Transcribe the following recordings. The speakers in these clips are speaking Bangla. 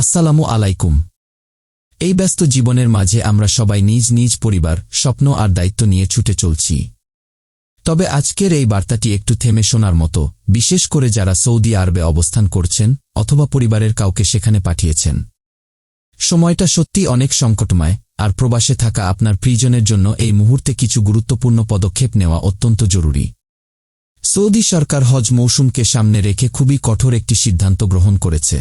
আসসালামু আলাইকুম। এই ব্যস্ত জীবনের মাঝে আমরা সবাই নিজ নিজ পরিবার, স্বপ্ন আর দায়িত্ব নিয়ে ছুটে চলছি। তবে আজকের এই বার্তাটি একটু থেমে শোনার মতো, বিশেষ করে যারা সৌদি আরবে অবস্থান করছেন অথবা পরিবারের কাউকে সেখানে পাঠিয়েছেন। সময়টা সত্যি অনেক সংকটময়, আর প্রবাসে থাকা আপনার প্রিজনের জন্য এই মুহূর্তে কিছু গুরুত্বপূর্ণ পদক্ষেপ নেওয়া অত্যন্ত জরুরি। সৌদি সরকার হজ মৌসুমকে সামনে রেখে খুবই কঠোর একটি সিদ্ধান্ত গ্রহণ করেছে।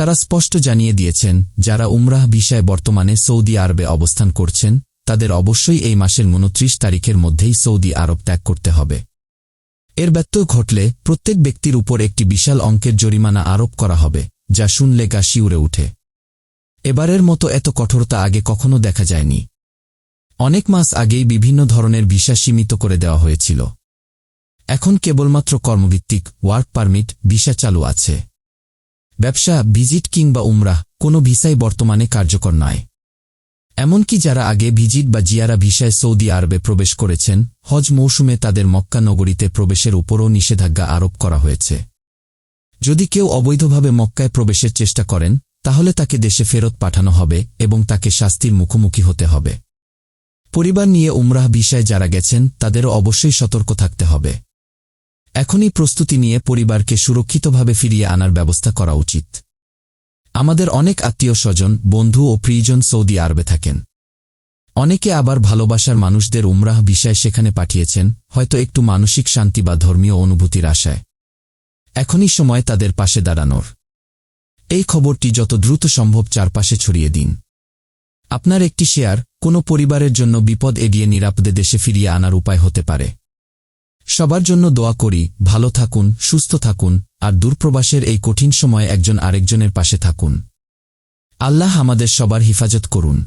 তারা স্পষ্ট জানিয়ে দিয়েছেন, যারা উমরাহ ভিসায় বর্তমানে সৌদি আরবে অবস্থান করছেন, তাদের অবশ্যই এই মাসের উনত্রিশ তারিখের মধ্যেই সৌদি আরব ত্যাগ করতে হবে। এর ব্যত্যয় ঘটলে প্রত্যেক ব্যক্তির উপর একটি বিশাল অঙ্কের জরিমানা আরোপ করা হবে, যা শুনলে গা শিউরে উঠে। এবারের মতো এত কঠোরতা আগে কখনো দেখা যায়নি। অনেক মাস আগেই বিভিন্ন ধরনের ভিসা সীমিত করে দেওয়া হয়েছিল। এখন কেবলমাত্র কর্মভিত্তিক ওয়ার্ক পারমিট, ভিসা চালু আছে। ব্যবসা, ভিজিট কিংবা উমরাহ কোনো ভিসাই বর্তমানে কার্যকর নয়। এমনকি যারা আগে ভিজিট বা জিয়ারা ভিসায় সৌদি আরবে প্রবেশ করেছেন, হজ মৌসুমে তাদের মক্কা নগরীতে প্রবেশের উপরও নিষেধাজ্ঞা আরোপ করা হয়েছে। যদি কেউ অবৈধভাবে মক্কায় প্রবেশের চেষ্টা করেন, তাহলে তাকে দেশে ফেরত পাঠানো হবে এবং তাকে শাস্তির মুখোমুখি হতে হবে। পরিবার নিয়ে উমরাহ ভিসায় যারা গেছেন, তাদেরও অবশ্যই সতর্ক থাকতে হবে। এখনই প্রস্তুতি নিয়ে পরিবারকে সুরক্ষিতভাবে ফিরিয়ে আনার ব্যবস্থা করা উচিত। আমাদের অনেক আত্মীয় স্বজন, বন্ধু ও প্রিয়জন সৌদি আরবে থাকেন। অনেকে আবার ভালোবাসার মানুষদের উমরাহ বিষয় সেখানে পাঠিয়েছেন, হয়তো একটু মানসিক শান্তি বা ধর্মীয় অনুভূতির আশায়। এখনই সময় তাদের পাশে দাঁড়ানোর। এই খবরটি যত দ্রুত সম্ভব চারপাশে ছড়িয়ে দিন। আপনার একটি শেয়ার কোনো পরিবারের জন্য বিপদ এড়িয়ে নিরাপদে দেশে ফিরিয়ে আনার উপায় হতে পারে। সবার জন্য দোয়া করি, ভালো থাকুন, সুস্থ থাকুন, আর দূরপ্রবাসের এই কঠিন সময়ে একজন আরেকজনের পাশে থাকুন। আল্লাহ আমাদের সবার হিফাজত করুন।